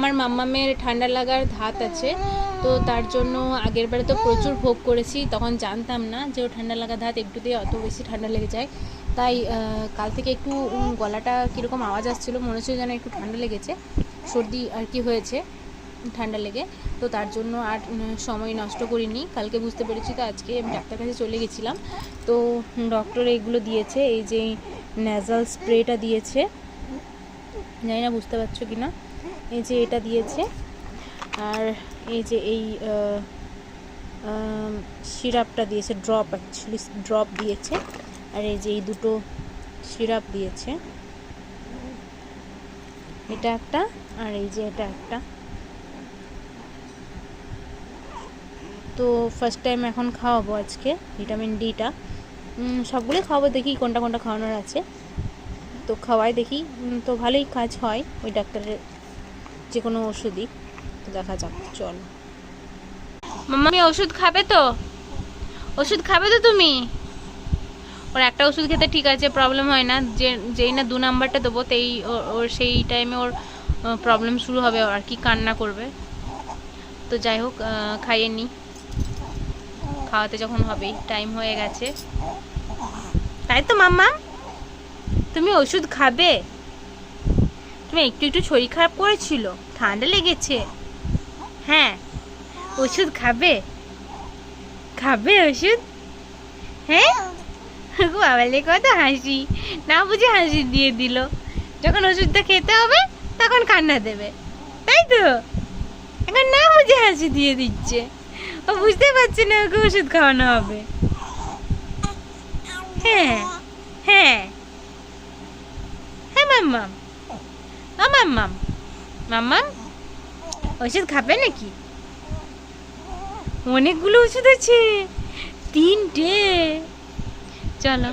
আমার মাম্মামের ঠান্ডা লাগার ধাত আছে, তো তার জন্য আগের বারে তো প্রচুর ভোগ করেছি, তখন জানতাম না যে ও ঠান্ডা লাগা ধাত একটুতেই অত বেশি ঠান্ডা লেগে যায়। তাই কাল থেকে একটু গলাটা কীরকম আওয়াজ আসছিল, মনে হচ্ছে যেন একটু ঠান্ডা লেগেছে, সর্দি আর কি হয়েছে, ঠান্ডা লেগে। তো তার জন্য আর সময় নষ্ট করিনি, কালকে বুঝতে পেরেছি তো আজকে আমি ডাক্তার কাছে চলে গেছিলাম। তো ডক্টর এইগুলো দিয়েছে, এই যে ন্যাজাল স্প্রেটা দিয়েছে, জানি না, বুঝতে পারছ কি না এই যে এটা দিয়েছে। আর এই যে এই সিরাপটা দিয়েছে, ড্রপ অ্যাকচুয়ালি ড্রপ দিয়েছে। আর এই যে এই দুটো সিরাপ দিয়েছে। এটা একটা, আর এই যে এটা একটা। তো ফার্স্ট টাইম এখন খাওয়াবো আজকে ভিটামিন ডিটা সবগুলোই খাওয়াবো, দেখি কোনটা কোনটা খাওয়ানোর আছে। তো খাওয়াই দেখি তো ভালোই কাজ হয়, ওই ডাক্তারের যে কোনো ওষুধই। দেখা যাক, চল। মাম্মা ওষুধ খাবে তো? ওষুধ খাবে তো তুমি? ওর একটা ওষুধ খেতে ঠিক আছে প্রবলেম হয় না। যে, যেই না দু নাম্বারটা দেবো, তেই ওর সেই টাইমে ওর প্রবলেম শুরু হবে, আর কি কান্না করবে। তো যাই হোক খাইয়ে নি। খাওয়াতে যখন হবেই টাইম হয়ে গেছে। তাই তো, মাম্মা? তুমি ওষুধ খাবে? তুমি একটু একটু শরীর খারাপ করেছিল। ঠান্ডা লেগেছে। হ্যাঁ ওষুধ খাবে? খাবে ওষুধ? হ্যাঁ? বাবালে কত হাসি। না বুঝে হাসি দিয়ে দিল। যখন ওষুধটা খেতে হবে, তখন কান্না দেবে। তাই তো? এখন না বুঝে হাসি দিয়ে দিচ্ছে। ও বুঝতে পারছে না ওকে ওষুধ খাওয়ানো হবে। হ্যাঁ হ্যাঁ। হ্যাঁ মাম্মাম। ও মাম্মাম মাম্মাম ওষুধ খাবে নাকি? অনেকগুলো ওষুধ আছে তিনটে। চলো।